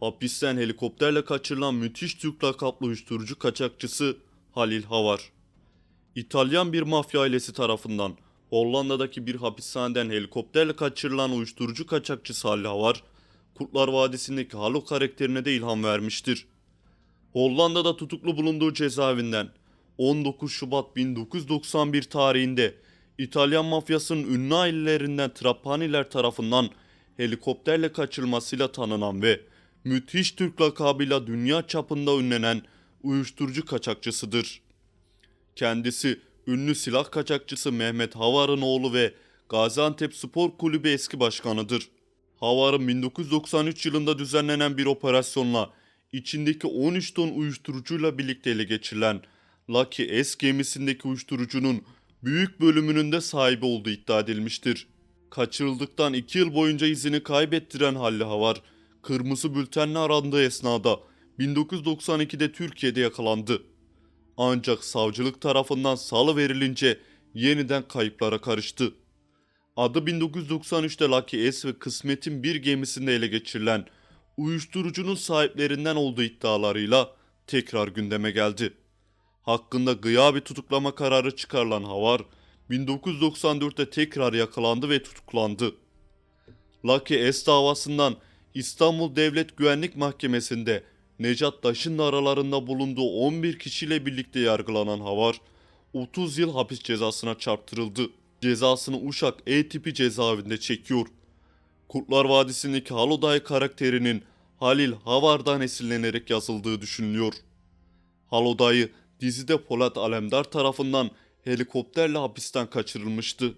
Hapisten helikopterle kaçırılan müthiş Türk lakaplı uyuşturucu kaçakçısı Halil Havar. İtalyan bir mafya ailesi tarafından Hollanda'daki bir hapishaneden helikopterle kaçırılan uyuşturucu kaçakçısı Halil Havar, Kurtlar Vadisi'ndeki Halo karakterine de ilham vermiştir. Hollanda'da tutuklu bulunduğu cezaevinden 19 Şubat 1991 tarihinde İtalyan mafyasının ünlü ailelerinden Trapaniler tarafından helikopterle kaçırılmasıyla tanınan ve müthiş Türk lakabıyla dünya çapında ünlenen uyuşturucu kaçakçısıdır. Kendisi ünlü silah kaçakçısı Mehmet Havar'ın oğlu ve Gaziantep Spor Kulübü eski başkanıdır. Havar'ın 1993 yılında düzenlenen bir operasyonla içindeki 13 ton uyuşturucuyla birlikte ele geçirilen Lucky S gemisindeki uyuşturucunun büyük bölümünün de sahibi olduğu iddia edilmiştir. Kaçırıldıktan 2 yıl boyunca izini kaybettiren Halli Havar, kırmızı bültenle arandığı esnada 1992'de Türkiye'de yakalandı. Ancak savcılık tarafından salı verilince yeniden kayıplara karıştı. Adı 1993'te Lucky S ve Kısmet'in bir gemisinde ele geçirilen uyuşturucunun sahiplerinden olduğu iddialarıyla tekrar gündeme geldi. Hakkında gıyabi tutuklama kararı çıkarılan Havar, 1994'te tekrar yakalandı ve tutuklandı. Lucky S davasından İstanbul Devlet Güvenlik Mahkemesi'nde Necat Taş'ın da aralarında bulunduğu 11 kişiyle birlikte yargılanan Havar, 30 yıl hapis cezasına çarptırıldı. Cezasını Uşak E tipi cezaevinde çekiyor. Kurtlar Vadisi'ndeki Haloday karakterinin Halil Havar'dan esinlenerek yazıldığı düşünülüyor. Haloday'ı dizide Polat Alemdar tarafından helikopterle hapisten kaçırılmıştı.